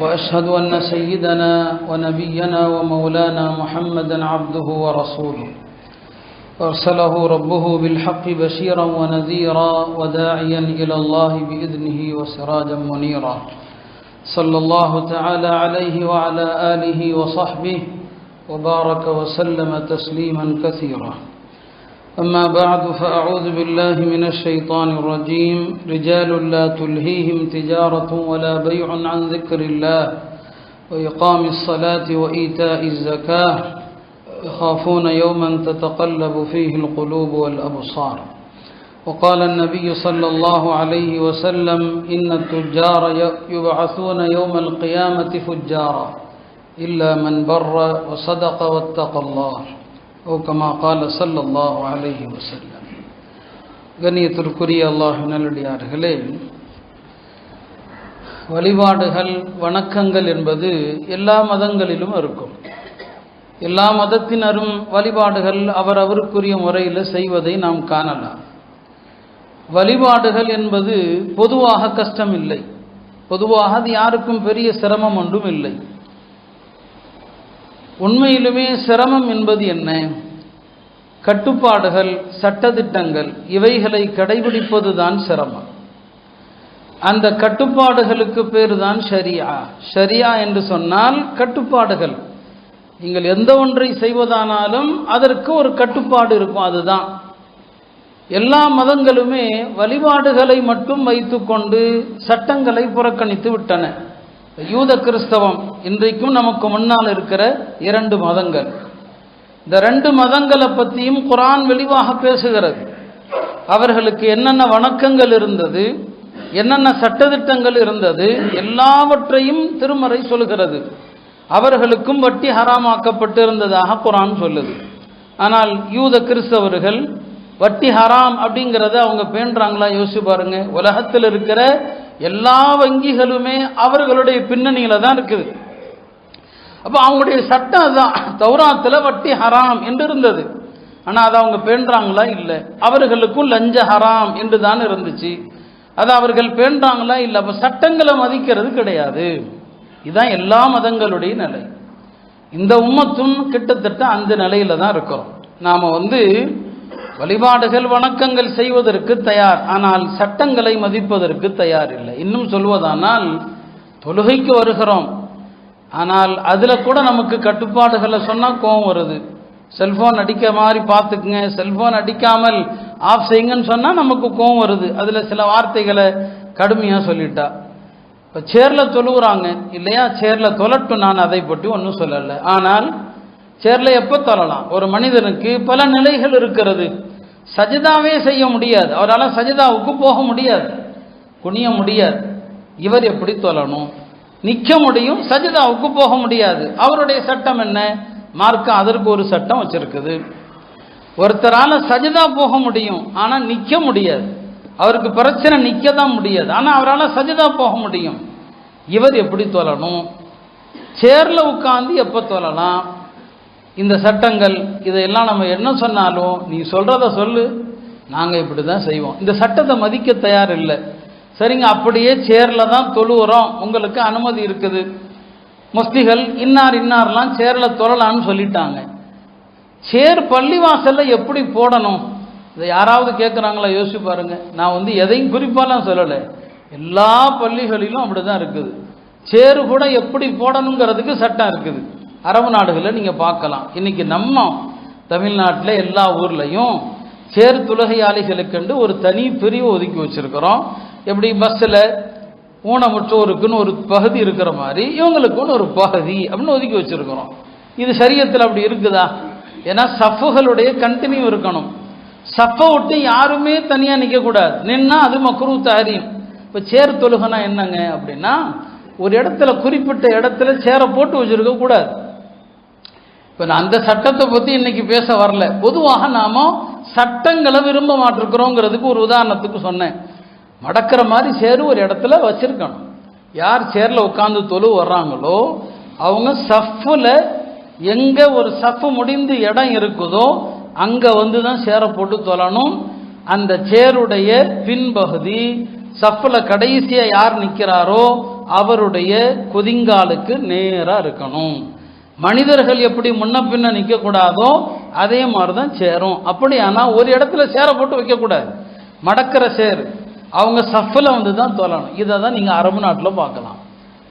وأشهد أن سيدنا ونبينا ومولانا محمدا عبده ورسوله. أرسله ربه بالحق بشيرا ونذيرا وداعيا إلى الله بإذنه وسراجا منيرا. صلى الله تعالى عليه وعلى آله وصحبه وبارك وسلم تسليما كثيرا. أما بعد فأعوذ بالله من الشيطان الرجيم. رجال لا تلهيهم تجارة ولا بيع عن ذكر الله وإقام الصلاة وإيتاء الزكاة يخافون يوما تتقلب فيه القلوب والأبصار. وقال النبي صلى الله عليه وسلم إن التجار يبعثون يوم القيامة فجارا إلا من بر وصدق واتقى الله. ஓ comma கால சல்லல்லாஹு அலஹி வசல்லம் கண்ணியத்திற்குரிய அல்லாஹ் நல்லடியார்களே வழிபாடுகள் வணக்கங்கள் என்பது எல்லா மதங்களிலும் இருக்கும். எல்லா மதத்தினரும் வழிபாடுகள் அவர் அவருக்குரிய முறையில் செய்வதை நாம் காணலாம். வழிபாடுகள் என்பது பொதுவாக கஷ்டம் இல்லை பொதுவாக அது யாருக்கும் பெரிய சிரமம் ஒன்றும் இல்லை. உண்மையிலுமே சிரமம் என்பது என்ன? கட்டுப்பாடுகள் சட்டத்திட்டங்கள் இவைகளை கடைபிடிப்பது தான் சிரமம். அந்த கட்டுப்பாடுகளுக்கு பேர் தான் ஷரியா. ஷரியா என்று சொன்னால் கட்டுப்பாடுகள். நீங்கள் எந்த ஒன்றை செய்வதானாலும் அதற்கு ஒரு கட்டுப்பாடு இருக்கும் அதுதான். எல்லா மதங்களுமே வழிபாடுகளை மட்டும் வைத்துக்கொண்டு சட்டங்களை புறக்கணித்து விட்டன. யூத கிறிஸ்தவம் இன்றைக்கும் நமக்கு முன்னால் இருக்கிற இரண்டு மதங்கள். இந்த ரெண்டு மதங்களை பற்றியும் குரான் வெளிவாக பேசுகிறது. அவர்களுக்கு என்னென்ன வணக்கங்கள் இருந்தது என்னென்ன சட்டத்திட்டங்கள் இருந்தது எல்லாவற்றையும் திருமறை சொல்கிறது. அவர்களுக்கும் வட்டி ஹராமாக்கப்பட்டு இருந்ததாக குரான் சொல்லுது. ஆனால் யூத கிறிஸ்தவர்கள் வட்டி ஹராம் அப்படிங்கிறத அவங்க பேண்டுறாங்களா? யோசிச்சு பாருங்க. உலகத்தில் இருக்கிற எல்லா வங்கிகளுமே அவர்களுடைய பின்னணியில தான் இருக்குது. அப்போ அவங்களுடைய சட்டம் அதுதான். தௌராத்தில் வட்டி ஹராம் என்று இருந்தது. ஆனால் அதை அவங்க பேண்டுறாங்களா? இல்லை. அவர்களுக்கும் லஞ்ச ஹராம் என்று தான் இருந்துச்சு. அதை அவர்கள் பேண்டுறாங்களா? இல்லை. அப்போ சட்டங்களை மதிக்கிறது கிடையாது. இதுதான் எல்லா மதங்களுடைய நிலை. இந்த உம்மத்தும் கிட்டத்தட்ட அந்த நிலையில தான் இருக்கிறோம். நாம் வந்து வழிபாடுகள் வணக்கங்கள் செய்வதற்கு தயார். ஆனால் சட்டங்களை மதிப்பதற்கு தயார் இல்லை. இன்னும் சொல்வதானால் தொழுகைக்கு வருகிறோம். ஆனால் அதில் கூட நமக்கு கட்டுப்பாடுகளை சொன்னால் கோவம் வருது. செல்ஃபோன் அடிக்க மாதிரி பார்த்துக்குங்க. செல்ஃபோன் அடிக்காமல் ஆஃப் செய்யுங்கன்னு சொன்னால் நமக்கு கோவம் வருது. அதில் சில வார்த்தைகளை கடுமையாக சொல்லிட்டா. இப்போ சேரில் தொழுகிறாங்க இல்லையா? சேரில் தொலட்டும் நான் அதை பற்றி ஒன்றும் சொல்லலை. ஆனால் சேரில் எப்போ தொழலாம்? ஒரு மனிதனுக்கு பல நிலைகள் இருக்கிறது. சஜிதாவே செய்ய முடியாது. அவரால் சஜிதாவுக்கு போக முடியாது. குனிய முடியாது. இவர் எப்படி தொழணும்? நிற்க முடியும் சஜிதாவுக்கு போக முடியாது. அவருடைய சட்டம் என்ன? மார்க்கம் அதற்கு ஒரு சட்டம் வச்சிருக்குது. ஒருத்தரால் சஜிதா போக முடியும் ஆனால் நிற்க முடியாது. அவருக்கு பிரச்சனை நிற்க தான் முடியாது. ஆனால் அவரால் சஜிதா போக முடியும். இவர் எப்படி தொழணும்? சேரில் உட்காந்து எப்போ தொழலாம்? இந்த சட்டங்கள் இதையெல்லாம் நம்ம என்ன சொன்னாலும் நீ சொல்கிறத சொல்லு. நாங்கள் இப்படி தான் செய்வோம். இந்த சட்டத்தை மதிக்க தயார் இல்லை. சரிங்க அப்படியே சேரில் தான் தொழுகிறோம் உங்களுக்கு அனுமதி இருக்குது. முஸ்லிகள் இன்னார் இன்னார்லாம் சேரில் தொழலான்னு சொல்லிட்டாங்க. சேர் பள்ளிவாசலில் எப்படி போடணும்? இதை யாராவது கேட்குறாங்களா யோசிச்சு பாருங்கள் நான் வந்து எதையும் குறிப்பாலாம் சொல்லலை. எல்லா பள்ளிகளிலும் அப்படி தான் இருக்குது. சேரு கூட எப்படி போடணுங்கிறதுக்கு சட்டம் இருக்குது. அரபு நாடுகளில் நீங்கள் பார்க்கலாம். இன்றைக்கி நம்ம தமிழ்நாட்டில் எல்லா ஊர்லேயும் சேர் துலகையாளிகளுக்கென்று ஒரு தனி பிரிவு ஒதுக்கி வச்சுருக்கிறோம். எப்படி பஸ்ஸில் ஊனமுற்றோருக்குன்னு ஒரு பகுதி இருக்கிற மாதிரி இவங்களுக்குன்னு ஒரு பகுதி அப்படின்னு ஒதுக்கி வச்சுருக்கிறோம். இது சரியத்தில் அப்படி இருக்குதா? ஏன்னா சஃப்புகளுடைய கண்டினியூ இருக்கணும். சஃப்பை விட்டு யாருமே தனியாக நிற்கக்கூடாது நின்னா அது மக்ரூ தாரியும் இப்போ சேர் தொழுகனா என்னங்க? அப்படின்னா ஒரு இடத்துல குறிப்பிட்ட இடத்துல சேரை போட்டு வச்சிருக்க கூடாது. இப்போ நான் அந்த சட்டத்தை பற்றி இன்னைக்கு பேச வரல. பொதுவாக நாம சட்டங்களை விரும்ப மாட்டிருக்கிறோங்கிறதுக்கு ஒரு உதாரணத்துக்கு சொன்னேன். மடக்கிற மாதிரி சேரு ஒரு இடத்துல வச்சுருக்கணும். யார் சேரில் உட்காந்து தொழு வர்றாங்களோ அவங்க சஃப்பில் எங்கே ஒரு சஃப் முடிந்து இடம் இருக்குதோ அங்கே வந்து தான் சேரை போட்டு தொழணும். அந்த சேருடைய பின்பகுதி சஃப்பில் கடைசியாக யார் நிற்கிறாரோ அவருடைய கொதிங்காலுக்கு நேராக இருக்கணும். மனிதர்கள் எப்படி முன்ன பின்ன நிற்கக்கூடாதோ அதே மாதிரி தான் சேரும். அப்படி ஆனால் ஒரு இடத்துல சேரை போட்டு வைக்கக்கூடாது. மடக்கிற சேர். அவங்க சஃபில் வந்து தான் தொழணும். இதை தான் நீங்கள் அரபு நாட்டில் பார்க்கலாம்.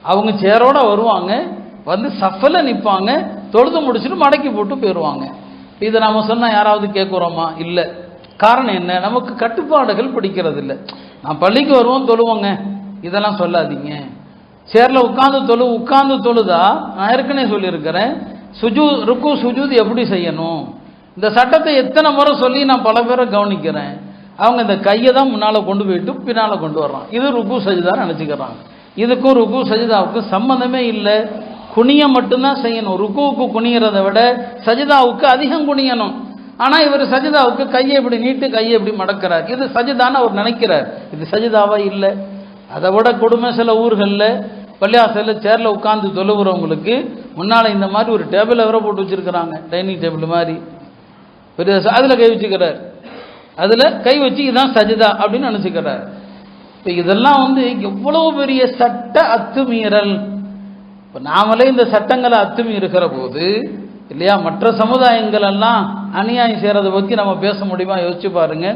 அவங்க சேரோட வருவாங்க. வந்து சஃபில் நிற்பாங்க தொழுது முடிச்சுட்டு மடக்கி போட்டு போயிடுவாங்க இதை நம்ம சொன்னால் யாராவது கேட்குறோமா? இல்லை. காரணம் என்ன? நமக்கு கட்டுப்பாடுகள் பிடிக்கிறது இல்லை நான் பள்ளிக்கு வருவோம் தொழுவோங்க. இதெல்லாம் சொல்லாதீங்க. சேரில் உட்காந்து தொழு உட்காந்து தொழுதா? நான் ஏற்கனவே சொல்லியிருக்கிறேன். சுஜு ருக்கு சுஜூத் எப்படி செய்யணும்? இந்த சட்டத்தை எத்தனை முறை சொல்லி நான் பல பேரை கவனிக்கிறேன். அவங்க இந்த கையை தான் முன்னால் கொண்டு போயிட்டு பின்னால் கொண்டு வர்றான். இது ருக்கு சஜிதான்னு நினச்சிக்கிறாங்க. இதுக்கும் ருக்கு சஜிதாவுக்கும் சம்மந்தமே இல்லை. குனிய மட்டும்தான் செய்யணும். ருக்குவுக்கு குனிகிறத விட சஜிதாவுக்கு அதிகம் குனியணும். ஆனால் இவர் சஜிதாவுக்கு கையை இப்படி நீட்டு கையை இப்படி மடக்கிறார். இது சஜிதான்னு அவர் நினைக்கிறார். இது சஜிதாவா இல்லை? அதை விட கொடுமை சில ஊர்களில் பள்ளியாசலில் சேரில் உட்காந்து தொழுகிறவங்களுக்கு முன்னால் இந்த மாதிரி ஒரு டேபிளை வர போட்டு வச்சுருக்கிறாங்க டைனிங் டேபிள் மாதிரி. பெரிய அதில் கை வச்சுக்கிறார். அதில் கை வச்சு இதுதான் சஜிதா அப்படின்னு நினச்சிக்கிறார். இப்போ இதெல்லாம் வந்து எவ்வளோ பெரிய சட்ட அத்துமீறல். இப்போ நாமளே இந்த சட்டங்களை அத்துமீறுகிற போது இல்லையா மற்ற சமுதாயங்கள் எல்லாம் அநியாயம் செய்கிறத பற்றி நம்ம பேச முடியுமா? யோசிச்சு பாருங்க.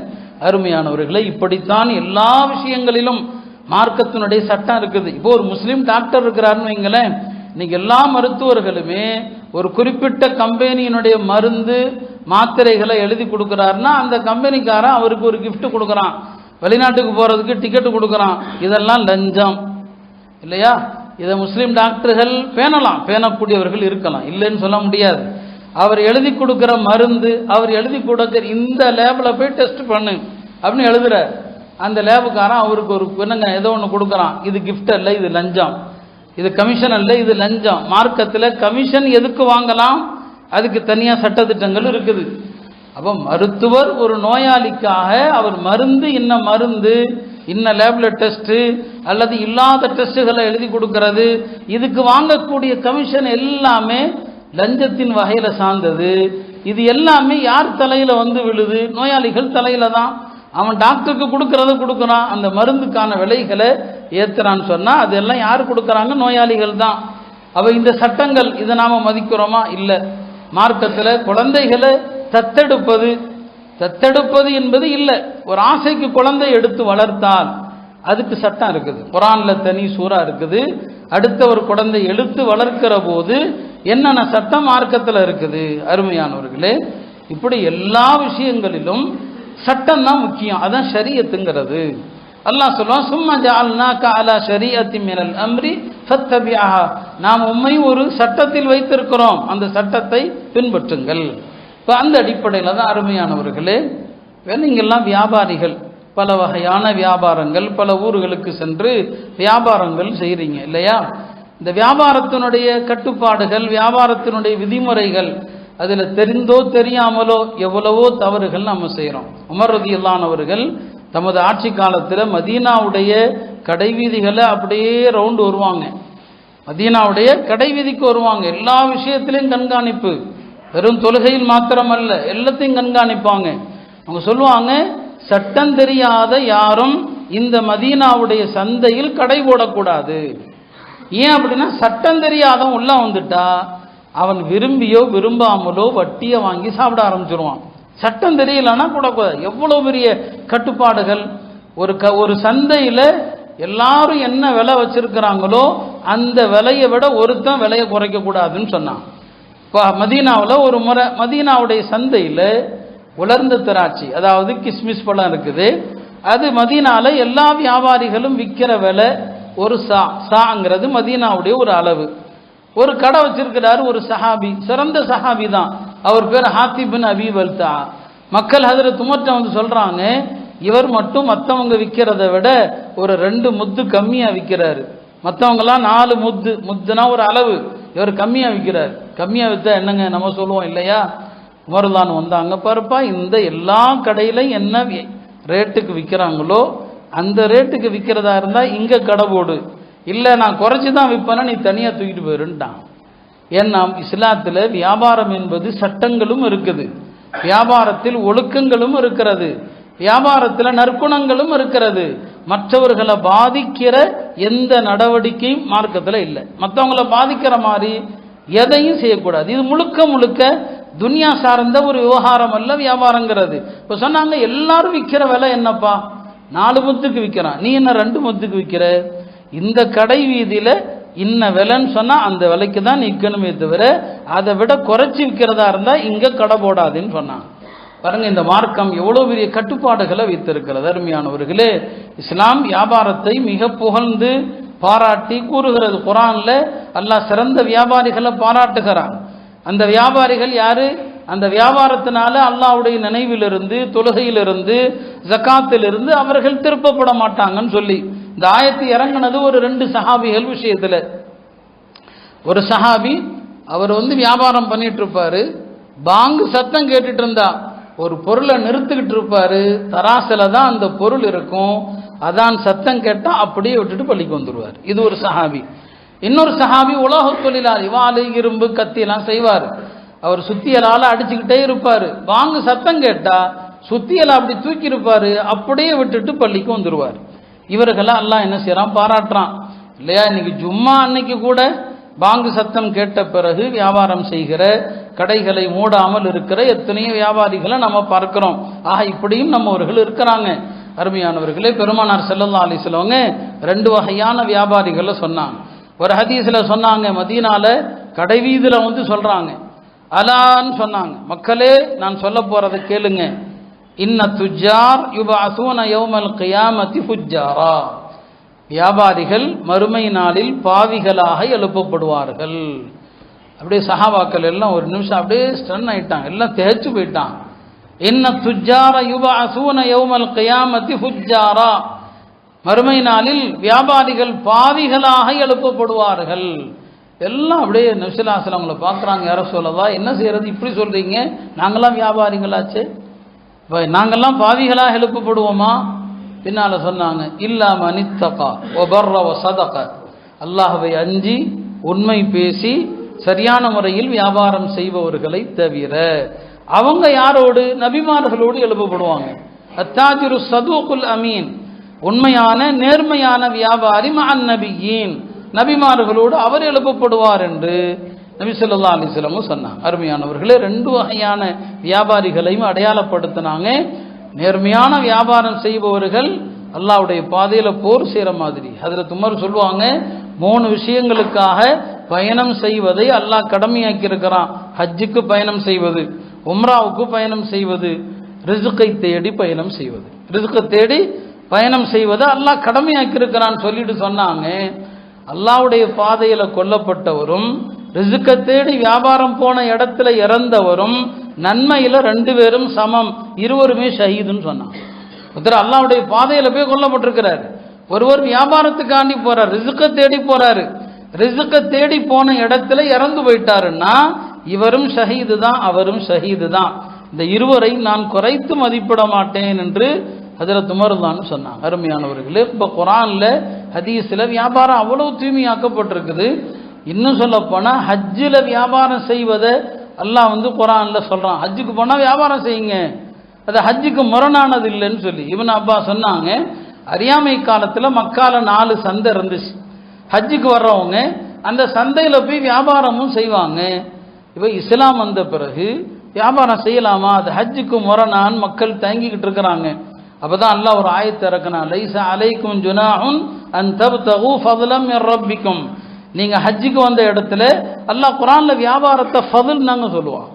அருமையானவர்களை இப்படித்தான் எல்லா விஷயங்களிலும் மார்க்கத்தினுடைய சட்டம் இருக்குது. இப்போ ஒரு முஸ்லீம் டாக்டர் இருக்கிறாருன்னு வைங்களேன் இன்னைக்கு எல்லா மருத்துவர்களுமே ஒரு குறிப்பிட்ட கம்பெனியினுடைய மருந்து மாத்திரைகளை எழுதி கொடுக்குறாருன்னா அந்த கம்பெனிக்காரன் அவருக்கு ஒரு கிஃப்ட் கொடுக்குறான். வெளிநாட்டுக்கு போகிறதுக்கு டிக்கெட்டு கொடுக்குறான். இதெல்லாம் லஞ்சம். இல்லையா? இதை முஸ்லீம் டாக்டர்கள் பேணலாம். பேணக்கூடியவர்கள் இருக்கலாம். இல்லைன்னு சொல்ல முடியாது. அவர் எழுதி கொடுக்குற மருந்து அவர் எழுதி கொடுக்குற இந்த லேபில் போய் டெஸ்ட் பண்ணு. அப்படின்னு எழுதுறார். அந்த லேபுக்காரன் அவருக்கு ஒரு என்னங்க ஏதோ ஒன்று கொடுக்குறான். இது கிஃப்ட் அல்ல இது லஞ்சம். இது கமிஷன் அல்ல இது லஞ்சம். மார்க்கத்தில் கமிஷன் எதுக்கு வாங்கலாம்? அதுக்கு தனியாக சட்டத்திட்டங்கள் இருக்குது. அப்போ மருத்துவர் ஒரு நோயாளிக்காக அவர் மருந்து இன்ன மருந்து? இன்ன லேபில் டெஸ்ட்டு அல்லது இல்லாத டெஸ்ட்டுகளை எழுதி கொடுக்கறது? இதுக்கு வாங்கக்கூடிய கமிஷன் எல்லாமே லஞ்சத்தின் வகையில் சார்ந்தது. இது எல்லாமே யார் தலையில் வந்து விழுது? நோயாளிகள் தலையில் தான். அவன் டாக்டருக்கு கொடுக்கறத கொடுக்குறான். அந்த மருந்துக்கான விலைகளை ஏற்றுறான்னு சொன்னால் அதெல்லாம் யார் கொடுக்குறாங்க? நோயாளிகள் தான். அப்போ இந்த சட்டங்கள் இதை நாம் மதிக்கிறோமா? இல்லை. மார்க்கத்தில் குழந்தைகளை தத்தெடுப்பது தத்தெடுப்பது என்பது இல்லை. ஒரு ஆசைக்கு குழந்தை எடுத்து வளர்த்தால் அதுக்கு சட்டம் இருக்குது. குரானில் தனி சூறா இருக்குது. அடுத்த ஒரு குழந்தை எடுத்து வளர்க்கிற போது என்னென்ன சட்டம் மார்க்கத்தில் இருக்குது? அருமையானவர்களே இப்படி எல்லா விஷயங்களிலும் சட்டம் தான் முக்கியம். அதான் ஷரியத்துங்கிறது. அல்லாஹ் சொல்லுவான் சும்மா ஜால்னாக்கா அலா ஷரியத்தி மினல் அம்ரி ஃபத்தபிஆஹா நாம் உண்மை ஒரு சட்டத்தில் வைத்திருக்கிறோம். அந்த சட்டத்தை பின்பற்றுங்கள். இப்போ அந்த அடிப்படையில் தான் அருமையானவர்களே நீங்கள்லாம் வியாபாரிகள் பல வகையான வியாபாரங்கள் பல ஊர்களுக்கு சென்று வியாபாரங்கள் செய்கிறீங்க இல்லையா? இந்த வியாபாரத்தினுடைய கட்டுப்பாடுகள் வியாபாரத்தினுடைய விதிமுறைகள் அதில் தெரிந்தோ தெரியாமலோ எவ்வளவோ தவறுகள் நம்ம செய்கிறோம் உமர் ரதியில்லானவர்கள் தமது ஆட்சி காலத்தில் மதீனாவுடைய கடைவீதிகளை அப்படியே ரவுண்டு வருவாங்க. மதீனாவுடைய கடைவீதிக்கு வருவாங்க. எல்லா விஷயத்திலையும் கண்காணிப்பு. வெறும் தொழுகையில் மாத்திரமல்ல எல்லாத்தையும் கண்காணிப்பாங்க. அவங்க சொல்லுவாங்க சட்டம் தெரியாத யாரும் இந்த மதீனாவுடைய சந்தையில் கடை போடக்கூடாது. ஏன் அப்படின்னா சட்டம் தெரியாதவன் உள்ள வந்துட்டா அவன் விரும்பியோ விரும்பாமலோ வட்டியை வாங்கி சாப்பிட ஆரம்பிச்சிருவான். சட்டம் தெரியலன்னா கூடக்கூடாது எவ்வளோ பெரிய கட்டுப்பாடுகள்? ஒரு க ஒரு சந்தையில் எல்லாரும் என்ன விலை வச்சிருக்கிறாங்களோ அந்த விலையை விட ஒருத்தன் விலையை குறைக்கக்கூடாதுன்னு சொன்னான். இப்போ மதீனாவில் ஒரு முறை மதீனாவுடைய சந்தையில் உலர்ந்த திராட்சை அதாவது கிஸ்மிஸ் பழம் இருக்குது. அது மதீனாவில் எல்லா வியாபாரிகளும் விற்கிற விலை ஒரு சா சாங்கிறது மதீனாவுடைய ஒரு அளவு. ஒரு கடை வச்சிருக்கிறாரு ஒரு சஹாபி. சிறந்த சஹாபி தான். அவர் பேர் ஹாத்திபின் அபீபல்தா மக்கள் ஹதரத் உமர்ட்ட வந்து சொல்றாங்க இவர் மட்டும் மற்றவங்க விற்கிறத விட ஒரு ரெண்டு முத்து கம்மியாக விற்கிறாரு மற்றவங்களாம் நாலு முத்து முத்துனா ஒரு அளவு. இவர் கம்மியாக விற்கிறார் கம்மியாக விற்றா என்னங்க நம்ம சொல்லுவோம் இல்லையா? உமர்தான் வந்தாங்க. பாருப்பா இந்த எல்லா கடையிலையும் என்ன ரேட்டுக்கு விற்கிறாங்களோ அந்த ரேட்டுக்கு விற்கிறதா இருந்தால் இங்கே கடை போடு. இல்லை நான் குறைச்சி தான் விற்பேன்னா நீ தனியாக தூக்கிட்டு போயிருந்தான் ஏன்னா இஸ்லாத்தில் வியாபாரம் என்பது சட்டங்களும் இருக்குது. வியாபாரத்தில் ஒழுக்கங்களும் இருக்கிறது. வியாபாரத்தில் நற்குணங்களும் இருக்கிறது. மற்றவர்களை பாதிக்கிற எந்த நடவடிக்கையும் மார்க்கத்தில் இல்லை. மற்றவங்கள பாதிக்கிற மாதிரி எதையும் செய்யக்கூடாது. இது முழுக்க முழுக்க துனியா சார்ந்த ஒரு விவகாரம் அல்ல வியாபாரங்கிறது. இப்போ சொன்னாங்க எல்லாரும் விற்கிற விலை என்னப்பா? நாலு முத்துக்கு விற்கிறான் நீ என்ன ரெண்டு முத்துக்கு விற்கிற இந்த கடை வீதியில் இன்ன விலைன்னு சொன்னால் அந்த விலைக்கு தான் நிற்கணுமே தவிர அதை விட குறைச்சி விற்கிறதா இருந்தால் இங்கே கடை போடாதுன்னு சொன்னாங்க பாருங்க இந்த மார்க்கம் எவ்வளோ பெரிய கட்டுப்பாடுகளை வைத்திருக்கிறது. அருமையானவர்களே இஸ்லாம் வியாபாரத்தை மிக புகழ்ந்து பாராட்டி கூறுகிறது. குரான்ல அல்லாஹ் சிறந்த வியாபாரிகளை பாராட்டுகிறான். அந்த வியாபாரிகள் யாரு? அந்த வியாபாரத்தினால அல்லாவுடைய நினைவிலிருந்து தொழுகையிலிருந்து ஜக்காத்திலிருந்து அவர்கள் திருப்பப்பட மாட்டாங்கன்னு சொல்லி இந்த ஆயத்து இறங்குனது ஒரு ரெண்டு சஹாபிகள் விஷயத்தில். ஒரு சஹாபி அவர் வந்து வியாபாரம் பண்ணிட்டு இருப்பார் பாங்கு சத்தம் கேட்டுட்டு இருந்தா ஒரு பொருளை நிறுத்துக்கிட்டு இருப்பார் தராசில் தான் அந்த பொருள் இருக்கும். அதான் சத்தம் கேட்டால் அப்படியே விட்டுட்டு பள்ளிக்கு வந்துடுவார் இது ஒரு சஹாபி. இன்னொரு சஹாபி உலக தொழிலாளி வாளு இரும்பு கத்தியெல்லாம் செய்வார். அவர் சுத்தியலால் அடிச்சுக்கிட்டே இருப்பார். வாங்கு சத்தம் கேட்டால் சுத்தியலை அப்படி தூக்கியிருப்பார். அப்படியே விட்டுட்டு பள்ளிக்கு வந்துடுவார் இவர்களை எல்லாம் என்ன செய்கிறான் பாராட்டுறான். இல்லையா? இன்னைக்கு ஜும்மா அன்னைக்கு கூட பாங்கு சத்தம் கேட்ட பிறகு வியாபாரம் செய்கிற கடைகளை மூடாமல் இருக்கிற எத்தனையோ வியாபாரிகளை நம்ம பார்க்கிறோம். ஆக இப்படியும் நம்மவர்கள் இருக்கிறாங்க. அருமையானவர்களே பெருமானார் செல்லல்லா அலிஸ்லவங்க ரெண்டு வகையான வியாபாரிகளை சொன்னாங்க. ஒரு ஹதீஸில் சொன்னாங்க மதீனால கடைவீதியில் வந்து சொல்கிறாங்க அலான்னு சொன்னாங்க. மக்களே நான் சொல்ல போகிறத கேளுங்க. இன்ன துஜார் யுபாசூன யௌமல் கியாமத்தி ஃபுஜ்ஜாரா. வியாபாரிகள் மறுமை நாளில் பாவிகளாக எழுப்பப்படுவார்கள். அப்படியே சஹாபாக்கள் எல்லாம் ஒரு நிமிஷம் அப்படியே ஸ்டன் ஆயிட்டாங்க. எல்லாம் தேய்ச்சு போயிட்டான் என்ன துஜார யுபாசூன யௌமல் கியாமத்தி ஃபுஜ்ஜாரா. மறுமை நாளில் வியாபாரிகள் பாவிகளாக எழுப்பப்படுவார்கள். எல்லாம் அப்படியே நபிசுல்லாசலம் அவங்கள பார்க்குறாங்க. யார சொல்லதா என்ன செய்யறது? இப்படி சொல்றீங்க? நாங்களாம் வியாபாரிகளாச்சு. இப்போ நாங்கெல்லாம் பாவிகளாக எழுப்பப்படுவோமா? பின்னால் சொன்னாங்க இல்லாம நித்தகா ஒபர்ரவ சதக. அல்லாஹவை அஞ்சி உண்மை பேசி சரியான முறையில் வியாபாரம் செய்பவர்களை தவிர அவங்க யாரோடு? நபிமார்களோடு எழுப்பப்படுவாங்க. அத்தாஜிரு சதூகுல் அமீன் உண்மையான நேர்மையான வியாபாரி மகன் நபியின் நபிமார்களோடு அவர் எழுப்பப்படுவார் என்று நபிசல்லா அலிஸ்லமும் சொன்னாங்க. அருமையானவர்களே ரெண்டு வகையான வியாபாரிகளையும் அடையாளப்படுத்தினாங்க. நேர்மையான வியாபாரம் செய்பவர்கள் அல்லாவுடைய பாதையில் போர் செய்கிற மாதிரி. அதில் துமர் சொல்லுவாங்க மூணு விஷயங்களுக்காக பயணம் செய்வதை அல்லாஹ் கடமையாக்கி இருக்கிறான் ஹஜ்ஜுக்கு பயணம் செய்வது உம்ராவுக்கு பயணம் செய்வது ரிசுக்கை தேடி பயணம் செய்வது. ரிசுக்கை தேடி பயணம் செய்வது அல்லாஹ் கடமையாக்கி இருக்கிறான்னு சொல்லிட்டு சொன்னாங்க. அல்லாவுடைய பாதையில் கொல்லப்பட்டவரும் ரிசுக்கை தேடி வியாபாரம் போன இடத்துல இறந்தவரும் நன்மையில் ரெண்டு பேரும் சமம். இருவருமே ஷஹீதுன்னு சொன்னாங்க. ஒருத்தர் அல்லாவுடைய பாதையில் போய் கொல்லப்பட்டிருக்கிறார். ஒருவர் வியாபாரத்துக்காண்டி போறார் ரிசுக்கை தேடி போறாரு. ரிசுக்கை தேடி போன இடத்துல இறந்து போயிட்டாருன்னா இவரும் ஷஹீது தான் அவரும் ஷஹீது தான். இந்த இருவரை நான் குறைத்து மதிப்பிட மாட்டேன் என்று அதில் துமருதான்னு சொன்னாங்க. அருமையானவர்களே இப்போ குரான்ல ஹதீஸில் வியாபாரம் அவ்வளோ தூய்மையாக்கப்பட்டிருக்குது. இன்னும் சொல்ல ஹஜ்ஜில் வியாபாரம் செய்வதை அல்லாஹ் வந்து குரானில் சொல்கிறான் ஹஜ்ஜுக்கு போனால் வியாபாரம் செய்யுங்க. அது ஹஜ்ஜுக்கு முரணானது இல்லைன்னு சொல்லி. இவன் அப்பா சொன்னாங்க அறியாமை காலத்தில் மக்கால நாலு சந்தை இருந்துச்சு. ஹஜ்ஜுக்கு வர்றவங்க அந்த சந்தையில் போய் வியாபாரமும் செய்வாங்க. இப்போ இஸ்லாம் வந்த பிறகு வியாபாரம் செய்யலாமா? அது ஹஜ்ஜுக்கு முரணான்னு மக்கள் தயங்கிக்கிட்டு இருக்கிறாங்க. அப்போ தான் அல்லாஹ் ஒரு ஆயத்தை இறக்குனா லைசா அலைக்கும் ஜுனாஹுன் அன் தப்தகு தகு ஃபதுலம் ரப்பிக்கும். நீங்கள் ஹஜ்ஜுக்கு வந்த இடத்துல அல்லாஹ் குரானில் வியாபாரத்தை ஃபதுல் நாங்கள் சொல்லுவோம்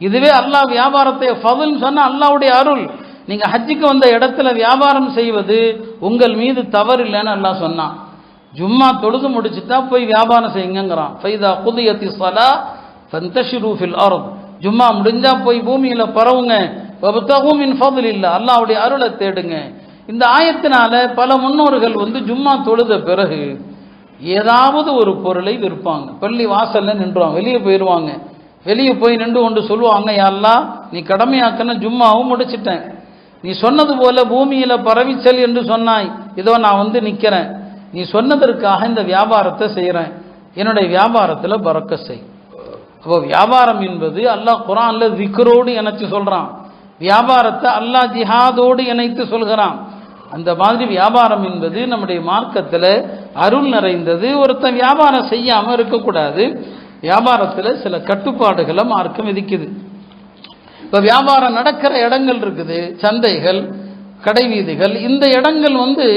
இதுவே அல்லாஹ் வியாபாரத்தை ஃபதுல்னு சொன்னால் அல்லாவுடைய அருள். நீங்கள் ஹஜ்ஜுக்கு வந்த இடத்துல வியாபாரம் செய்வது உங்கள் மீது தவறு இல்லைன்னு அல்லாஹ் சொன்னான். ஜும்மா தொழுது முடிச்சுட்டா போய் வியாபாரம் செய்யுங்கிறான் ஃபைதா குதியத்தி சலா ஃபந்தஷிரு ரூஃபில் அர்த். ஜும்மா முடிஞ்சால் போய் பூமியில் பரவுங்க. வபத்தகு மின் இல்லை அல்லாஹ்வுடைய அருளை தேடுங்க. இந்த ஆயத்தினால பல முன்னோர்கள் வந்து ஜும்மா தொழுத பிறகு ஏதாவது ஒரு பொருளை விற்பாங்க. பள்ளி வாசல்ல நின்றுவாங்க வெளியே போயிடுவாங்க வெளியே போய் நின்று கொண்டு சொல்லுவாங்க யாரெல்லாம் நீ கடமையாக்கன ஜும்மாவும் முடிச்சிட்டேன். நீ சொன்னது போல பூமியில பரவி செல் என்று சொன்னாய். இதோ நான் வந்து நிக்கிறேன். நீ சொன்னதற்காக இந்த வியாபாரத்தை செய்கிறேன் என்னுடைய வியாபாரத்தில் பறக்க செய். அப்போ வியாபாரம் என்பது அல்லாஹ் குரான்ல விக்ரோடு இணைச்சு சொல்றான். வியாபாரத்தை அல்லாஹ் ஜிஹாதோடு இணைத்து சொல்கிறான். அந்த மாதிரி வியாபாரம் என்பது நம்முடைய மார்க்கத்தில் அருள் நிறைந்தது. ஒருத்தன் வியாபாரம் செய்யாமல் இருக்கக்கூடாது. வியாபாரத்தில் சில கட்டுப்பாடுகளை மார்க்கம் விதிக்குது. இப்போ வியாபாரம் நடக்கிற இடங்கள் இருக்குது. சந்தைகள் கடைவீதிகள் இந்த இடங்கள் வந்து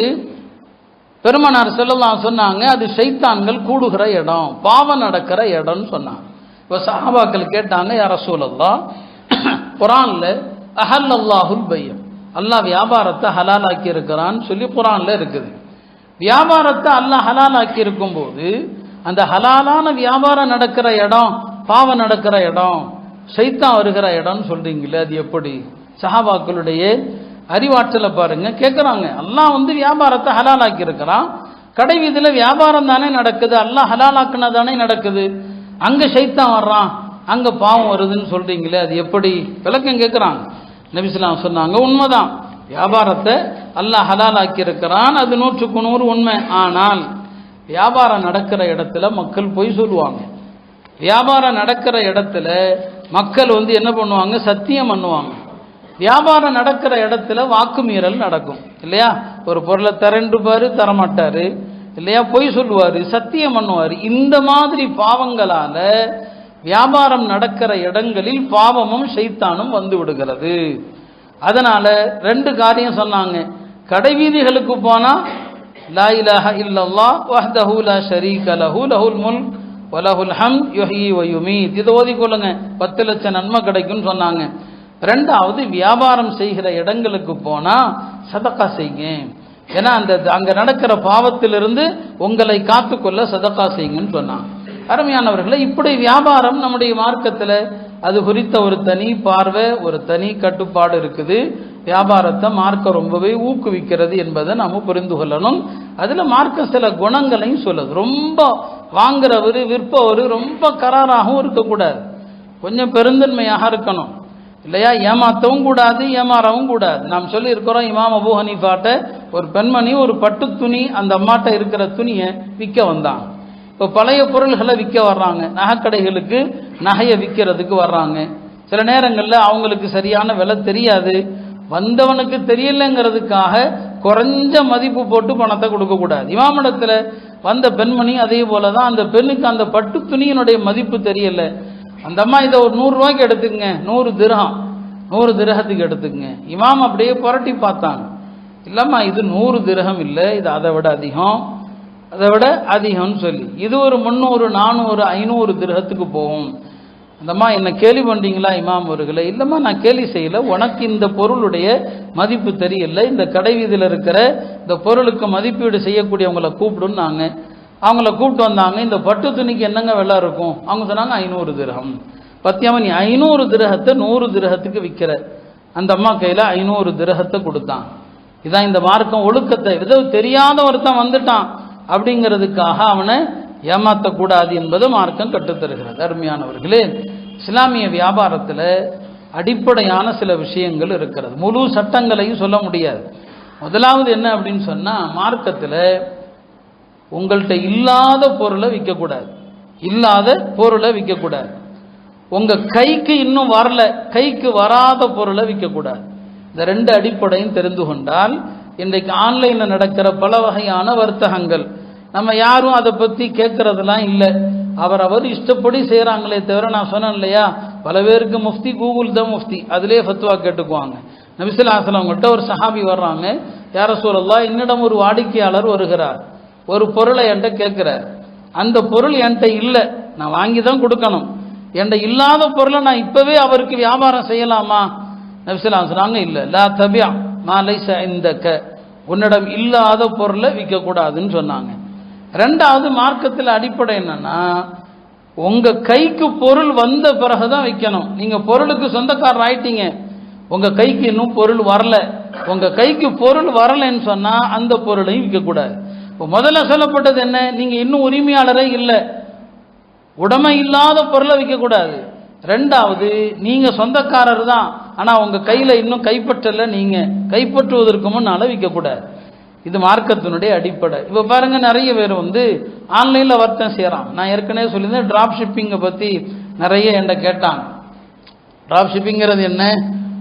பெருமனார் செல்லலாம் சொன்னாங்க அது சைத்தான்கள் கூடுகிற இடம் பாவம் நடக்கிற இடம்னு சொன்னாங்க. இப்போ சஹாபாக்கள் கேட்டாங்க யார சூழல்லாம் குரானில் அஹல் அல்லாஹுல் பையம் அல்லாஹ் வியாபாரத்தை ஹலாலாக்கி இருக்கிறான்னு சொல்லி குரான்ல இருக்குது. வியாபாரத்தை அல்லாஹ் ஹலாலாக்கி இருக்கும்போது அந்த ஹலாலான வியாபாரம் நடக்கிற இடம் பாவம் நடக்கிற இடம் சைத்தான் வருகிற இடம்னு சொல்றீங்களே அது எப்படி? சஹாபாக்களுடைய அறிவாற்றலை பாருங்க கேட்குறாங்க அல்லாஹ் வந்து வியாபாரத்தை ஹலாலாக்கி இருக்கிறான் கடை வீதியில் வியாபாரம் தானே நடக்குது அல்லாஹ் ஹலாலாக்குனா தானே நடக்குது. அங்கே சைத்தான் வர்றான் அங்கே பாவம் வருதுன்னு சொல்றீங்களே அது எப்படி? விளக்கம் கேட்குறாங்க நபிசுலாம் சொன்னாங்க உண்மைதான். வியாபாரத்தை அல்லாஹ் ஹலாலாக்கி இருக்கிறான் அது நூற்றுக்கு நூறு உண்மை. ஆனால் வியாபாரம் நடக்கிற இடத்துல மக்கள் பொய் சொல்லுவாங்க. வியாபாரம் நடக்கிற இடத்துல மக்கள் வந்து என்ன பண்ணுவாங்க? சத்தியம் பண்ணுவாங்க. வியாபாரம் நடக்கிற இடத்துல வாக்கு மீறல் நடக்கும். இல்லையா? ஒரு பொருளை தரண்டு தரமாட்டார். இல்லையா? பொய் சொல்லுவார் சத்தியம் பண்ணுவார். இந்த மாதிரி பாவங்களால் வியாபாரம் நடக்கிற இடங்களில் பாவமும் சைத்தானும் வந்து விடுகிறது. அதனால ரெண்டு காரியம் சொன்னாங்க. கடைவீதிகளுக்கு போனா லா இலாஹ இல்லல்லா வஹ்தஹு லா ஷரீக லஹு லஹுல் முல்க் வலஹுல் ஹம் யுஹி வ யுமீத். இது ஓதிக்கொள்ளுங்க பத்து லட்சம் நன்மை கிடைக்கும்னு சொன்னாங்க. ரெண்டாவது வியாபாரம் செய்கிற இடங்களுக்கு போனா சதக்கா செய்யுங்க. ஏன்னா அந்த அங்க நடக்கிற பாவத்திலிருந்து உங்களை காத்துக்கொள்ள சதக்கா செய்யுங்கன்னு சொன்னாங்க. அருமையானவர்களை இப்படி வியாபாரம் நம்முடைய மார்க்கத்தில் அது குறித்த ஒரு தனி பார்வை ஒரு தனி கட்டுப்பாடு இருக்குது. வியாபாரத்தை மார்க்க ரொம்பவே ஊக்குவிக்கிறது என்பதை நாம புரிந்து கொள்ளணும். அதுல மார்க்க சில குணங்களையும் சொல்லுது. ரொம்ப வாங்குறவர் விற்பவர் ரொம்ப கராராகவும் இருக்கக்கூடாது. கொஞ்சம் பெருந்தன்மையாக இருக்கணும். இல்லையா? ஏமாத்தவும் கூடாது ஏமாறவும் கூடாது. நாம் சொல்லி இருக்கிறோம் இமாம் அபு ஹனீஃபாட்ட ஒரு பெண்மணி ஒரு பட்டு துணி அந்த அம்மாட்ட இருக்கிற துணியை விற்க வந்தான். இப்போ பழைய பொருள்களை விற்க வர்றாங்க. நகைக்கடைகளுக்கு நகையை விற்கிறதுக்கு வர்றாங்க. சில நேரங்களில் அவங்களுக்கு சரியான விலை தெரியாது. வந்தவனுக்கு தெரியலங்கிறதுக்காக குறைஞ்ச மதிப்பு போட்டு பணத்தை கொடுக்கக்கூடாது இமாமிடத்தில் வந்த பெண்மணி அதே போல தான் அந்த பெண்ணுக்கு அந்த பட்டு துணியினுடைய மதிப்பு தெரியல. அந்த அம்மா இதை ஒரு நூறுரூவாய்க்கு எடுத்துக்கங்க. நூறு திரகம் நூறு திரகத்துக்கு எடுத்துக்கங்க. இமாம் அப்படியே புரட்டி பார்த்தாங்க. இல்லைம்மா இது நூறு திரகம் இல்லை. இது அதை விட அதிகம். அதை விட அதிகம்னு சொல்லி. இது ஒரு முந்நூறு நானூறு ஐநூறு திரகத்துக்கு போகும். அந்தம்மா என்னை கேலி பண்ணுறீங்களா இமாம் அவர்களே? இல்லைம்மா நான் கேலி செய்யல. உனக்கு இந்த பொருளுடைய மதிப்பு தெரியல. இந்த கடை வீதியில் இருக்கிற இந்த பொருளுக்கு மதிப்பீடு செய்யக்கூடியவங்களை கூப்பிடுன்னாங்க அவங்கள கூப்பிட்டு வந்தாங்க. இந்த பட்டு துணிக்கு என்னங்க விலை இருக்கும்? அவங்க சொன்னாங்க ஐநூறு திரகம். பத்தியாம நீ ஐநூறு திரகத்தை நூறு திரகத்துக்கு விற்கிற அந்த அம்மா கையில் ஐநூறு திரகத்தை கொடுத்தான். இதான் இந்த மார்க்கம் ஒழுக்கத்தை. ஏதோ தெரியாத ஒருத்தன் வந்துட்டான். அப்படிங்கிறதுக்காக அவனை ஏமாற்றக்கூடாது என்பது மார்க்கம் கற்றுத்தருகிறது. அருமையானவர்களே இஸ்லாமிய வியாபாரத்தில் அடிப்படையான சில விஷயங்கள் இருக்கிறது. முழு சட்டங்களையும் சொல்ல முடியாது. முதலாவது என்ன அப்படின்னு சொன்னால் மார்க்கத்தில் உங்கள்கிட்ட இல்லாத பொருளை விற்கக்கூடாது. இல்லாத பொருளை விற்கக்கூடாது. உங்கள் கைக்கு இன்னும் வரல கைக்கு வராத பொருளை விற்கக்கூடாது. இந்த ரெண்டு அடிப்படையும் தெரிந்து கொண்டால் இன்றைக்கு ஆன்லைனில் நடக்கிற பல வகையான வர்த்தகங்கள். நம்ம யாரும் அதை பற்றி கேட்குறதெல்லாம் இல்லை. அவர் அவர் இஷ்டப்படி செய்கிறாங்களே தவிர நான் சொன்னேன் இல்லையா? பல பேருக்கு முஃப்தி கூகுள் தான் முஃப்தி. அதிலே ஃபத்துவா கேட்டுக்குவாங்க. நபிசுல்லாசலம் அவங்கள்ட்ட ஒரு சஹாபி வர்றாங்க. யார சூழல்லா என்னிடம் ஒரு வாடிக்கையாளர் வருகிறார். ஒரு பொருளை என்கிட்ட கேட்குறார். அந்த பொருள் என்கிட்ட இல்லை. நான் வாங்கி தான் கொடுக்கணும். என்கிட்ட இல்லாத பொருளை நான் இப்போவே அவருக்கு வியாபாரம் செய்யலாமா? நபிசுல்லாம் சொன்னாங்க இல்லை. லா தபியா மாலை இந்த க உன்னிடம் இல்லாத பொருளை விற்கக்கூடாதுன்னு சொன்னாங்க. ரெண்டாவது மார்க்கத்தில் அடிப்படை என்னன்னா உங்கள் கைக்கு பொருள் வந்த பிறகு தான் விற்கணும். நீங்கள் பொருளுக்கு சொந்தக்காரர் ஆயிட்டீங்க. உங்கள் கைக்கு இன்னும் பொருள் வரல. உங்கள் கைக்கு பொருள் வரலைன்னு சொன்னால் அந்த பொருளையும் விற்கக்கூடாது. இப்போ முதல்ல சொல்லப்பட்டது என்ன? நீங்கள் இன்னும் உரிமையாளரே இல்லை. உடமை இல்லாத பொருளை விற்கக்கூடாது. ரெண்டாவது நீங்கள் சொந்தக்காரர் தான் ஆனால் உங்கள் கையில் இன்னும் கைப்பற்றலை நீங்கள் கைப்பற்றுவதற்கு முன் விற்கக்கூடாது இது மார்க்கத்தினுடைய அடிப்படை. இப்போ பாருங்கள் நிறைய பேர் வந்து ஆன்லைனில் வர்த்தகம் செய்கிறான் நான் ஏற்கனவே சொல்லியிருந்தேன் ட்ராப் ஷிப்பிங்கை பற்றி நிறைய என்கிட்ட கேட்டாங்க. ட்ராப் ஷிப்பிங்கிறது என்ன?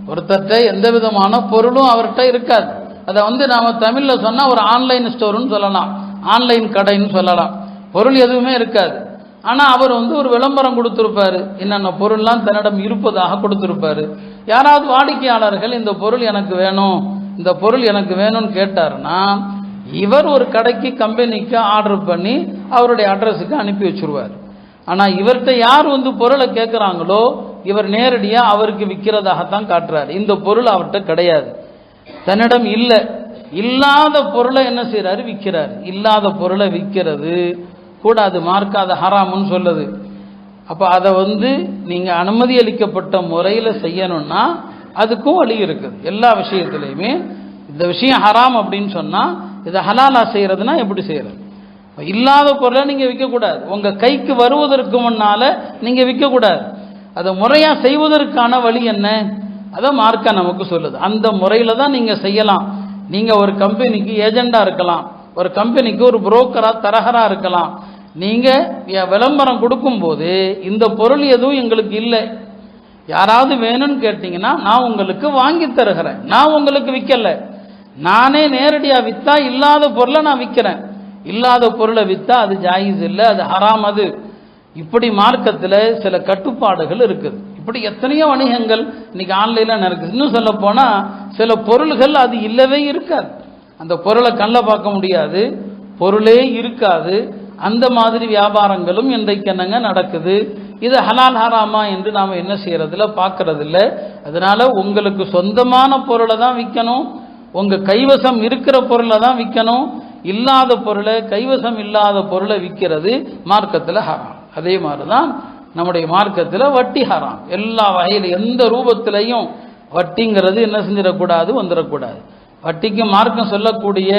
ஒருத்தர்கிட்ட எந்த விதமான பொருளும் அவர்கிட்ட இருக்காது. அதை வந்து நாம் தமிழில் சொன்னால் ஒரு ஆன்லைன் ஸ்டோர்னு சொல்லலாம். ஆன்லைன் கடைன்னு சொல்லலாம். பொருள் எதுவுமே இருக்காது. ஆனால் அவர் வந்து ஒரு விளம்பரம் கொடுத்துருப்பாரு. என்னென்ன பொருள்லாம் தன்னிடம் இருப்பதாக கொடுத்துருப்பாரு. யாராவது வாடிக்கையாளர்கள் இந்த பொருள் எனக்கு வேணும் இந்த பொருள் எனக்கு வேணும்னு கேட்டாருன்னா இவர் ஒரு கடைக்கு கம்பெனிக்கு ஆர்டர் பண்ணி அவருடைய அட்ரஸுக்கு அனுப்பி வச்சுருவார். ஆனால் இவர்கிட்ட யார் வந்து பொருளை கேட்குறாங்களோ இவர் நேரடியாக அவருக்கு விற்கிறதாகத்தான் காட்டுறாரு. இந்த பொருள் அவர்கிட்ட கிடையாது. தன்னிடம் இல்லை. இல்லாத பொருளை என்ன செய்கிறாரு விற்கிறார் இல்லாத பொருளை விற்கிறது கூடாது மார்க்காத ஹராமுன்னு சொல்லுது. அப்போ அதை வந்து நீங்கள் அனுமதி அளிக்கப்பட்ட முறையில் செய்யணும்னா அதுக்கும் வழி இருக்குது. எல்லா விஷயத்துலையுமே இந்த விஷயம் ஹராம் அப்படின்னு சொன்னால் இதை ஹலாலா செய்கிறதுனா எப்படி செய்கிறது இல்லாத பொருளை நீங்கள் விற்கக்கூடாது உங்கள் கைக்கு வருவதற்கு முன்னால் நீங்கள் விற்கக்கூடாது அதை முறையாக செய்வதற்கான வழி என்ன? அதை மார்க்கா நமக்கு சொல்லுது. அந்த முறையில் தான் நீங்கள் செய்யலாம். நீங்கள் ஒரு கம்பெனிக்கு ஏஜெண்டாக இருக்கலாம். ஒரு கம்பெனிக்கு ஒரு புரோக்கராக தரகராக இருக்கலாம். நீங்கள் விளம்பரம் கொடுக்கும்போது இந்த பொருள் எதுவும் எங்களுக்கு இல்லை. யாராவது வேணும்னு கேட்டிங்கன்னா நான் உங்களுக்கு வாங்கி தருகிறேன். நான் உங்களுக்கு விற்கலை நானே நேரடியாக விற்றா இல்லாத பொருளை நான் விற்கிறேன் இல்லாத பொருளை விற்றா அது ஜாயிஸ் இல்லை அது ஹராம் அது. இப்படி மார்க்கத்தில் சில கட்டுப்பாடுகள் இருக்குது. இப்படி எத்தனையோ வணிகங்கள் இன்னைக்கு ஆன்லைனில் நடக்குது. இன்னும் சொல்ல போனால் சில பொருள்கள் அது இல்லவே இருக்காது. அந்த பொருளை கண்ணில் பார்க்க முடியாது. பொருளே இருக்காது. அந்த மாதிரி வியாபாரங்களும் இன்றைக்கு என்னங்க நடக்குது? இது ஹலால் ஹராமா என்று நாம் என்ன செய்யறதில்ல பார்க்கறதில்ல. அதனால உங்களுக்கு சொந்தமான பொருளை தான் விற்கணும் உங்கள் கைவசம் இருக்கிற பொருளை தான் விற்கணும் இல்லாத பொருளை கைவசம் இல்லாத பொருளை விற்கிறது மார்க்கத்தில் ஹராம். அதே மாதிரி தான் நம்முடைய மார்க்கத்தில் வட்டி ஹராம். எல்லா வகையில் எந்த ரூபத்திலையும் வட்டிங்கிறது என்ன செஞ்சிடக்கூடாது வந்துடக்கூடாது. வட்டிக்கு மார்க்கம் சொல்லக்கூடிய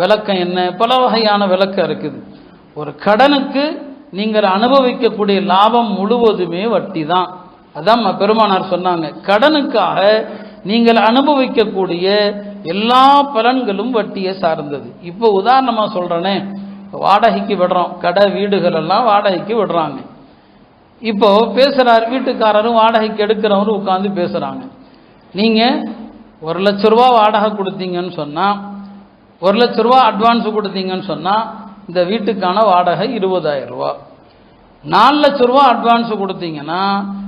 விளக்கம் என்ன? பல வகையான விளக்கம் இருக்குது. ஒரு கடனுக்கு நீங்கள் அனுபவிக்கக்கூடிய லாபம் முழுவதுமே வட்டி தான் அதான் பெருமானார் சொன்னாங்க. கடனுக்காக நீங்கள் அனுபவிக்கக்கூடிய எல்லா பலன்களும் வட்டியை சார்ந்தது. இப்போ உதாரணமாக சொல்கிறேனே வாடகைக்கு விடுறோம். கடை வீடுகள் எல்லாம் வாடகைக்கு விடுறாங்க. இப்போ பேசுகிறார் வீட்டுக்காரரும் வாடகைக்கு எடுக்கிறவரும் உட்காந்து பேசுகிறாங்க நீங்கள் ஒரு லட்ச ரூபா வாடகை கொடுத்தீங்கன்னு சொன்னால் ஒரு லட்ச ரூபா அட்வான்ஸ் கொடுத்தீங்கன்னு சொன்னால் இந்த வீட்டுக்கான வாடகை இருபதாயிரம் ரூபா. நாலு லட்ச ரூபா அட்வான்ஸ் கொடுத்தீங்கன்னா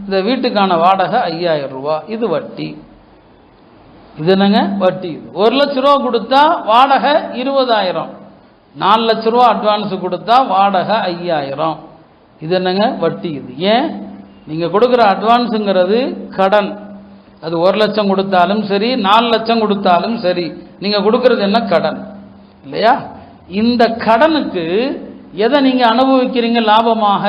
இந்த வீட்டுக்கான வாடகை ஐயாயிரம் ரூபா. இது வட்டி. இது என்னங்க? வட்டி. ஒரு லட்ச ரூபா கொடுத்தா வாடகை இருபதாயிரம். நாலு லட்ச ரூபா அட்வான்ஸ் கொடுத்தா வாடகை ஐயாயிரம். இது என்னங்க? வட்டி. இது ஏன்? நீங்கள் கொடுக்குற அட்வான்ஸுங்கிறது கடன். அது ஒரு லட்சம் கொடுத்தாலும் சரி நாலு லட்சம் கொடுத்தாலும் சரி நீங்கள் கொடுக்கறது என்ன? கடன். இல்லையா? இந்த கடனுக்கு எதை நீங்கள் அனுபவிக்கிறீங்க லாபமாக?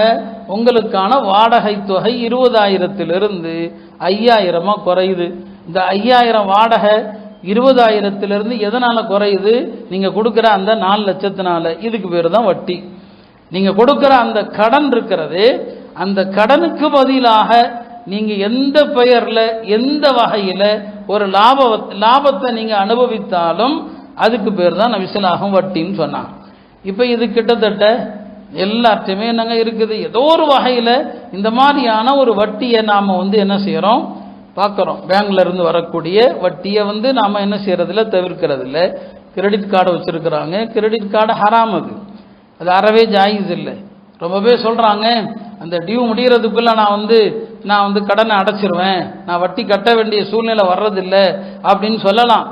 உங்களுக்கான வாடகை தொகை இருபதாயிரத்திலிருந்து ஐயாயிரமாக குறையுது. இந்த ஐயாயிரம் வாடகை இருபதாயிரத்திலிருந்து எதனால் குறையுது? நீங்கள் கொடுக்குற அந்த நாலு லட்சத்தினால. இதுக்கு பேர் தான் வட்டி. நீங்கள் கொடுக்குற அந்த கடன் இருக்கிறது அந்த கடனுக்கு பதிலாக நீங்கள் எந்த பெயரில் எந்த வகையில் ஒரு லாப லாபத்தை நீங்கள் அனுபவித்தாலும் அதுக்கு பேர் தான் விசிலாகும் வட்டின்னு சொன்னாங்க இப்போ இது கிட்டத்தட்ட எல்லாத்தையுமே என்னங்க இருக்குது? ஏதோ ஒரு வகையில் இந்த மாதிரியான ஒரு வட்டியை நாம் வந்து என்ன செய்கிறோம் பார்க்குறோம். பேங்க்ல இருந்து வரக்கூடிய வட்டியை வந்து நாம் என்ன செய்கிறதில்ல தவிர்க்கிறதில்ல. கிரெடிட் கார்டை வச்சுருக்குறாங்க. கிரெடிட் கார்டு ஹராம் அது. அது அறவே ஜாயிஸ் இல்லை. ரொம்பவே சொல்கிறாங்க அந்த டியூ முடிகிறதுக்குள்ளே நான் வந்து நான் வந்து கடனை அடைச்சிருவேன். நான் வட்டி கட்ட வேண்டிய சூழ்நிலை வர்றதில்லை அப்படின்னு சொல்லலாம்.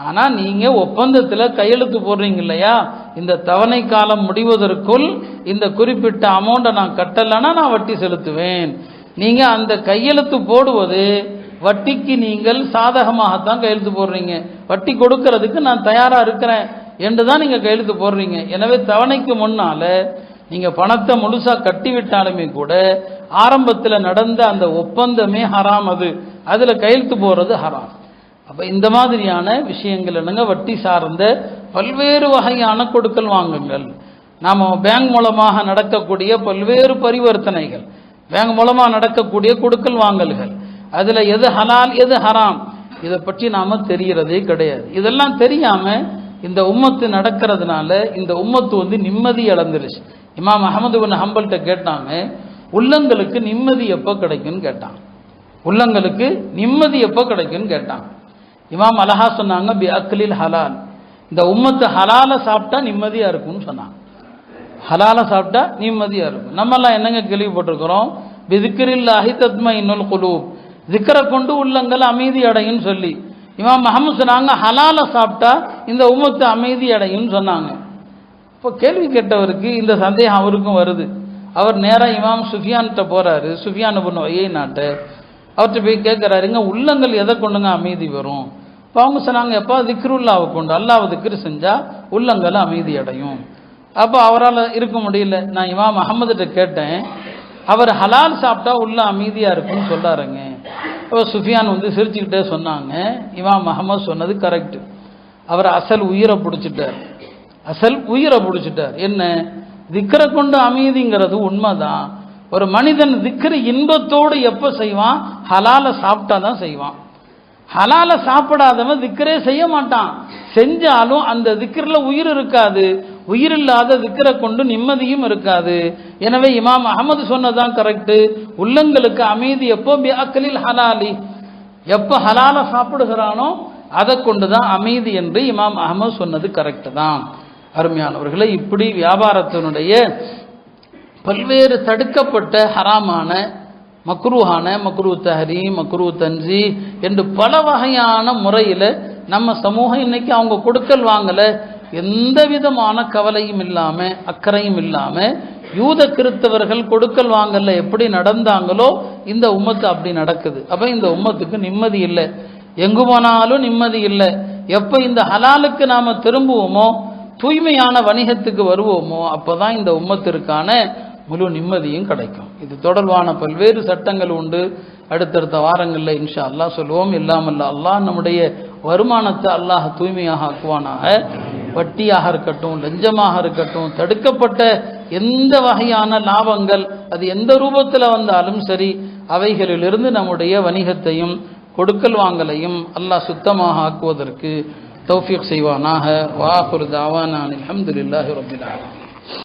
ஆனால் நீங்கள் ஒப்பந்தத்தில் கையெழுத்து போடுறீங்க இல்லையா? இந்த தவணை காலம் முடிவதற்குள் இந்த குறிப்பிட்ட அமௌண்ட்டை நான் கட்டலைன்னா நான் வட்டி செலுத்துவேன். நீங்கள் அந்த கையெழுத்து போடுவது வட்டிக்கு நீங்கள் சாதகமாகத்தான் கையெழுத்து போடுறீங்க. வட்டி கொடுக்கறதுக்கு நான் தயாராக இருக்கிறேன் என்று தான் நீங்கள் கையெழுத்து போடுறீங்க. எனவே தவணைக்கு முன்னால் நீங்கள் பணத்தை முழுசாக கட்டிவிட்டாலுமே கூட ஆரம்பத்தில் நடந்த அந்த ஒப்பந்தமே ஹராம் அது. அதில் கையெழுத்து போடுறது ஹராம். அப்போ இந்த மாதிரியான விஷயங்கள் என்னங்க? வட்டி சார்ந்த பல்வேறு வகையான கொடுக்கல் வாங்குங்கள். நாம் பேங்க் மூலமாக நடக்கக்கூடிய பல்வேறு பரிவர்த்தனைகள் பேங்க் மூலமாக நடக்கக்கூடிய கொடுக்கல் வாங்கல்கள் அதில் எது ஹலால் எது ஹராம் இதை பற்றி நாம் தெரிகிறதே கிடையாது. இதெல்லாம் தெரியாமல் இந்த உம்மத்து நடக்கிறதுனால இந்த உம்மத்து வந்து நிம்மதி இழந்துருச்சு. இமாம் அகமது பின் ஹம்பல்கிட்ட கேட்டாங்க உள்ளங்களுக்கு நிம்மதி எப்போ கிடைக்கும்னு கேட்டான். உள்ளங்களுக்கு நிம்மதி எப்போ கிடைக்கும்னு கேட்டான். இமாம் அலஹா சொன்னாங்க பி அக்லில் ஹலால். இந்த உம்மத்து ஹலால சாப்பிட்டா நிம்மதியாக இருக்கும்னு சொன்னாங்க. ஹலால சாப்பிட்டா நிம்மதியாக இருக்கும். நம்மெல்லாம் என்னங்க கேள்விப்பட்டிருக்கிறோம்? பிதிக்கிரில்லாஹி அஹிதத்ம இன்னொல் குழு திக்கரை கொண்டு உள்ளங்கள் அமைதி அடையும்னு சொல்லி. இமாம் மஹமது சொன்னாங்க ஹலால சாப்பிட்டா இந்த உம்மத்து அமைதி அடையும்னு சொன்னாங்க. இப்போ கேள்வி கேட்டவருக்கு இந்த சந்தேகம் அவருக்கும் வருது. அவர் நேராக இமாம் சுஃபியான்கிட்ட போகிறாரு சுஃபியான் பொண்ணு ஒய்யை நாட்டை அவர்கிட்ட போய் கேட்குறாருங்க உள்ளங்கள் எதை கொண்டுங்க அமைதி வரும்? இப்போ அவங்க சொன்னாங்க எப்போ திக்ருல்லாவை கொண்டு அல்லாவை திக்ரு செஞ்சால் உள்ளங்கள் அமைதி அடையும். அப்போ அவரால் இருக்க முடியல. நான் இமாம் அகமதுகிட்ட கேட்டேன் அவர் ஹலால் சாப்பிட்டா உள்ள அமைதியாக இருக்கும்னு சொல்லாருங்க. இப்போ சுஃபியான் வந்து சிரிச்சுக்கிட்டே சொன்னாங்க இமாம் அகமது சொன்னது கரெக்ட். அவர் அசல் உயிரை பிடிச்சிட்டார். அசல் உயிரை பிடிச்சிட்டார். என்ன? திக்கரை கொண்டு அமைதிங்கிறது உண்மைதான். ஒரு மனிதன் திக்கரை இன்பத்தோடு எப்போ செய்வான்? ஹலாலை சாப்பிட்டா தான் செய்வான். ஹலால சாப்பிடாதவன் திக்கரே செய்ய மாட்டான். செஞ்சாலும் அந்த திக்கரில் உயிர் இருக்காது. உயிர் இல்லாத திக்கரை கொண்டு நிம்மதியும் இருக்காது. எனவே இமாம் அகமது சொன்னதான் கரெக்டு உள்ளங்களுக்கு அமைதி எப்போ பியாக்கலில் ஹலாலி? எப்போ ஹலால சாப்பிடுகிறானோ அதை கொண்டு தான் அமைதி என்று இமாம் அகமது சொன்னது கரெக்டு தான். அருமையானவர்களை இப்படி வியாபாரத்தினுடைய பல்வேறு தடுக்கப்பட்ட ஹராமான மக்ரூஹான மக்ரூ தஹரி மக்ரூ தன்சி என்று பல வகையான முறையில் நம்ம சமூகம் இன்னைக்கு அவங்க கொடுக்கல் வாங்கலை. எந்த விதமான கவலையும் இல்லாமல் அக்கறையும் இல்லாமல் யூத கிறித்தவர்கள் கொடுக்கல் வாங்கல எப்படி நடந்தாங்களோ இந்த உம்மத்து அப்படி நடக்குது. அப்போ இந்த உம்மத்துக்கு நிம்மதி இல்லை. எங்கு போனாலும் நிம்மதி இல்லை. எப்போ இந்த ஹலாலுக்கு நாம் திரும்புவோமோ தூய்மையான வணிகத்துக்கு வருவோமோ அப்போ தான் இந்த உம்மத்திற்கான முழு நிம்மதியும் கிடைக்கும். இது தொடர்பான பல்வேறு சட்டங்கள் உண்டு. அடுத்தடுத்த வாரங்களில் இன்ஷா அல்லாஹ் சொல்லுவோம் இல்லாமல் அல்லாஹ் நம்முடைய வருமானத்தை அல்லாஹ் தூய்மையாக ஆக்குவானாக. வட்டியாக இருக்கட்டும் லஞ்சமாக இருக்கட்டும் தடுக்கப்பட்ட எந்த வகையான லாபங்கள் அது எந்த ரூபத்தில் வந்தாலும் சரி அவைகளிலிருந்து நம்முடைய வணிகத்தையும் கொடுக்கல் வாங்கலையும் அல்லாஹ் சுத்தமாக ஆக்குவதற்கு தௌஃபிக் செய்வானாக. வாஹுர் தாவானான் அலமதுல்லாஹி ரபிலாகும்